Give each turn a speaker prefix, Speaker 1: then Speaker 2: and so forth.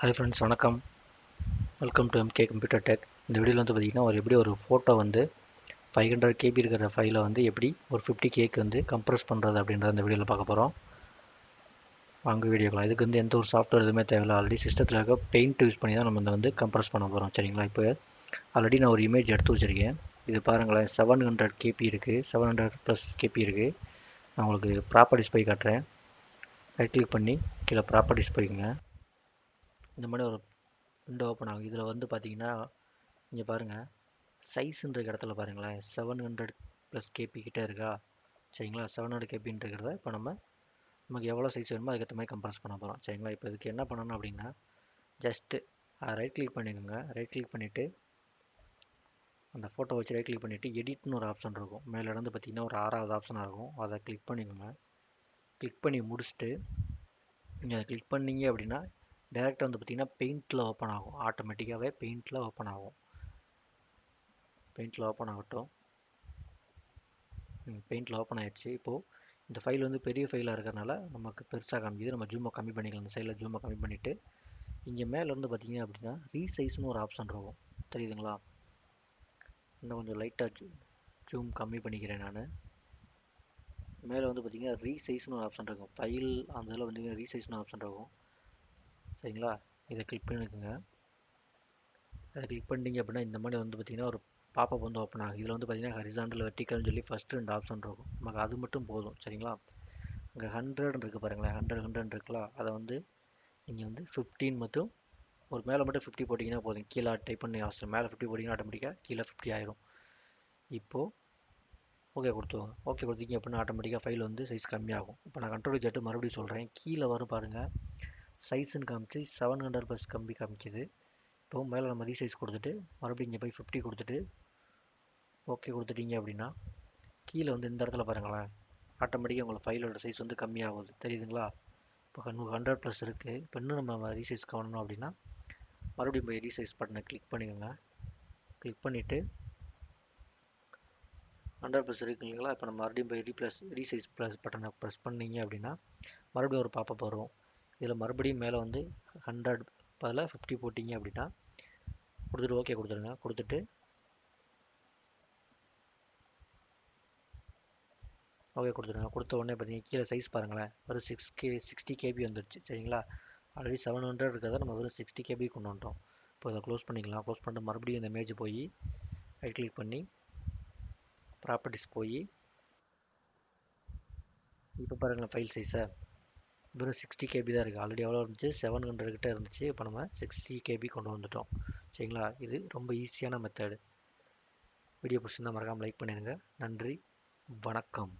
Speaker 1: Hi friends வணக்கம். Welcome to MK computer tech இந்த வீடியோவில் வந்து பார்த்திங்கன்னா ஒரு எப்படி ஒரு ஃபோட்டோ வந்து ஃபைவ் ஹண்ட்ரட் கேபி இருக்கிற ஃபைலை வந்து எப்படி ஒரு ஃபிஃப்டி கேக்கு வந்து கம்ப்ரஸ் பண்ணுறது அப்படின்றத அந்த வீடியோவில் பார்க்க போகிறோம் வாங்க வீடியோக்கலாம் இதுக்கு வந்து எந்த ஒரு சாஃப்ட்வேர் எதுவுமே தேவையில்ல. ஆல்ரெடி சிஸ்டத்தில் இருக்க பெயிண்ட் யூஸ் பண்ணி தான் நம்ம இதை வந்து கம்ப்ரஸ் பண்ண போகிறோம் சரிங்களா? இப்போ ஆல்ரெடி நான் ஒரு இமேஜ் எடுத்து வச்சுருக்கேன். இது பாருங்களேன் செவன் ஹண்ட்ரட் கேபி இருக்குது செவன் ஹண்ட்ரட் ப்ளஸ் கேபி இருக்குது நான் உங்களுக்கு ப்ராப்பர்ட்டிஸ் போய் காட்டுறேன். ரைட் கிளிக் பண்ணி கீழே ப்ராப்பர்ட்டிஸ் போய்க்குங்க இந்த மாதிரி ஒரு விண்டோ ஓப்பன் ஆகும் இதில் வந்து பார்த்தீங்கன்னா இங்கே பாருங்கள் சைஸுன்ற இடத்துல பாருங்களேன். செவன் ஹண்ட்ரட் ப்ளஸ் கேபி கிட்டே இருக்கா? சரிங்களா? செவன் ஹண்ட்ரட் கேபின்னு இப்போ நம்ம நமக்கு எவ்வளோ சைஸ் வேணுமோ அதுக்கேற்ற மாதிரி கம்ப்ரஸ் பண்ண போகிறோம் சரிங்களா? இப்போ இதுக்கு என்ன பண்ணணும் அப்படின்னா ஜஸ்ட்டு ரைட் கிளிக் பண்ணிக்கோங்க. ரைட் கிளிக் பண்ணிவிட்டு அந்த ஃபோட்டோ வச்சு ரைட் கிளிக் பண்ணிவிட்டு எடிட்னு ஒரு ஆப்ஷன் இருக்கும். மேலே இருந்து பார்த்தீங்கன்னா ஒரு ஆறாவது ஆப்ஷனாக இருக்கும். அதை கிளிக் பண்ணிக்கோங்க. கிளிக் பண்ணி முடிச்சுட்டு நீங்கள் அதை கிளிக் பண்ணீங்க அப்படின்னா டேரெக்டாக வந்து பார்த்திங்கன்னா பெயிண்டில் ஓப்பன் ஆகும். ஆட்டோமேட்டிக்காகவே பெயிண்டில் ஓப்பன் ஆகும். பெயிண்டில் ஓப்பன் ஆகட்டும். பெயிண்டில் ஓப்பன் ஆகிடுச்சு இப்போது இந்த ஃபைல் வந்து பெரிய ஃபைலாக இருக்கிறனால நமக்கு பெருசாக காமிக்குது. நம்ம ஜூமை கம்மி பண்ணிக்கலாம். இந்த சைடில் ஜூமை கம்மி பண்ணிவிட்டு இங்கே மேலேருந்து பார்த்தீங்க அப்படின்னா ரீசைஸ்னு ஒரு ஆப்ஷன் இருக்கும். தெரியுதுங்களா? இன்னும் கொஞ்சம் லைட்டாக ஜூம் கம்மி பண்ணிக்கிறேன் நான். மேலே வந்து பார்த்திங்கன்னா ரீசைஸ்னு ஒரு ஆப்ஷன் இருக்கும். ஃபைல் அந்த இதில் வந்து ரீசைஸ்னு ஆப்ஷன் இருக்கும். சரிங்களா? இதை கிளிக் பண்ணிக்கோங்க. அதை கிளிக் பண்ணிட்டீங்க அப்படின்னா இந்த மாதிரி வந்து பார்த்திங்கன்னா ஒரு பாப்பப் வந்து ஓப்பன் ஆகும். இதில் வந்து பார்த்திங்கன்னா ஹரிசாண்டல் வெர்டிக்கல்னு சொல்லி ஃபஸ்ட்டு ரெண்டு ஆப்ஷன் இருக்கும். நமக்கு அது மட்டும் போதும் சரிங்களா? இங்கே ஹண்ட்ரட்னு இருக்குது பாருங்களேன். ஹண்ட்ரட் ஹண்ட்ரட் இருக்குல்ல? அதை வந்து நீங்கள் வந்து ஃபிஃப்டீன் மட்டும் ஒரு மேலே மட்டும் ஃபிஃப்டி போட்டிங்கன்னா போதும். கீழே டைப் பண்ணி அவசரம் மேலே ஃபிஃப்டி போட்டிங்கன்னா ஆட்டோமேட்டிக்காக கீழே ஃபிஃப்டி ஆயிரும். இப்போது ஓகே கொடுத்துவோங்க ஓகே கொடுத்தீங்க அப்படின்னா ஆட்டோமேட்டிக்காக ஃபைல் வந்து சைஸ் கம்மியாகும். இப்போ நான் கண்ட்ரோல் ஜெட்டு மறுபடியும் சொல்கிறேன் கீழே வரும் பாருங்கள் சைஸுன்னு காமிச்சு செவன் ஹண்ட்ரட் ப்ளஸ் கம்பி காமிக்குது. இப்போ மேலே நம்ம ரீசைஸ் கொடுத்துட்டு மறுபடியும் இங்கே போய் ஃபிஃப்டி கொடுத்துட்டு ஓகே கொடுத்துட்டீங்க அப்படின்னா கீழே வந்து இந்த இடத்துல பாருங்களேன். ஆட்டோமேட்டிக்காக உங்களை ஃபைலோட சைஸ் வந்து கம்மியாகுது. தெரியுதுங்களா? இப்போ ஹண்ட்ரட் ஹண்ட்ரட் ப்ளஸ் இருக்குது இப்போ இன்னும் நம்ம ரீசைஸ் காணணும் அப்படின்னா மறுபடியும் போய் ரீசைஸ் பட்டனை கிளிக் பண்ணிக்கோங்க. கிளிக் பண்ணிவிட்டு ஹண்ட்ரட் ப்ளஸ் இருக்கு இல்லைங்களா? இப்போ நம்ம மறுபடியும் போய் ரீப்ளஸ் ரீசைஸ் ப்ளஸ் பட்டனை ப்ரெஸ் பண்ணீங்க அப்படின்னா மறுபடியும் ஒரு பாப்பப் வரும். இதில் மறுபடியும் மேலே வந்து ஹண்ட்ரட் பதில் ஃபிஃப்டி போட்டிங்க அப்படின்னா கொடுத்துட்டு ஓகே கொடுத்துருங்க. கொடுத்துட்டு ஓகே கொடுத்துருங்க. கொடுத்த உடனே பார்த்தீங்கன்னா கீழே சைஸ் பாருங்களேன். ஒரு சிக்ஸ் கே சிக்ஸ்டி கேபி வந்துடுச்சு சரிங்களா? ஆல்ரெடி செவன் ஹண்ட்ரட் இருக்கிறத நம்ம வெறும் சிக்ஸ்டி கேபி கொண்டு வந்துட்டோம். இப்போ இதை க்ளோஸ் பண்ணிக்கலாம். க்ளோஸ் பண்ணிட்டு மறுபடியும் இந்த இமேஜ் போய் ரைட் கிளிக் பண்ணி ப்ராப்பர்ட்டிஸ் போய் இப்போ பாருங்களேன் ஃபைல் சைஸை வெறும் சிக்ஸ்டி கேபி தான் இருக்குது ஆல்ரெடி எவ்வளோ இருந்துச்சு? செவன் ஹண்ட்ரட் கிட்டே இருந்துச்சு. இப்போ நம்ம சிக்ஸ்டி கேபி கொண்டு வந்துட்டோம். சரிங்களா? இது ரொம்ப ஈஸியான மெத்தடு வீடியோ பிடிச்சிருந்தால் மறக்காமல் லைக் பண்ணிடுங்க நன்றி. வணக்கம்.